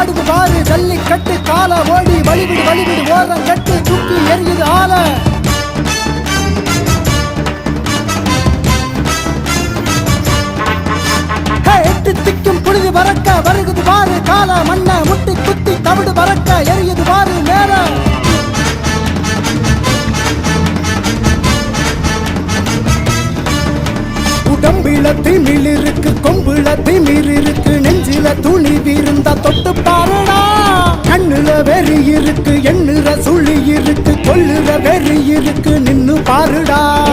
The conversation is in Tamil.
ஆடுது பாரு ஜல்லி கட்டு கால ஓடி வழிவிடு வழிவிடு ஓரம் கட்டு துக்கி எரியுது ஆல எட்டு திக்கும் புழுதி பறக்க வருகுது பாரு கால மண்ண முட்டி குத்தி தவிடு பறக்க எரியுது பாரு மேல. உடம்பில திமிழ் இருக்கு கொம்புல திமிழ் இருக்கு நெஞ்சில துணிவி இருக்கு கொள்ளுற வெறி இருக்கு நின்னு பாருடா.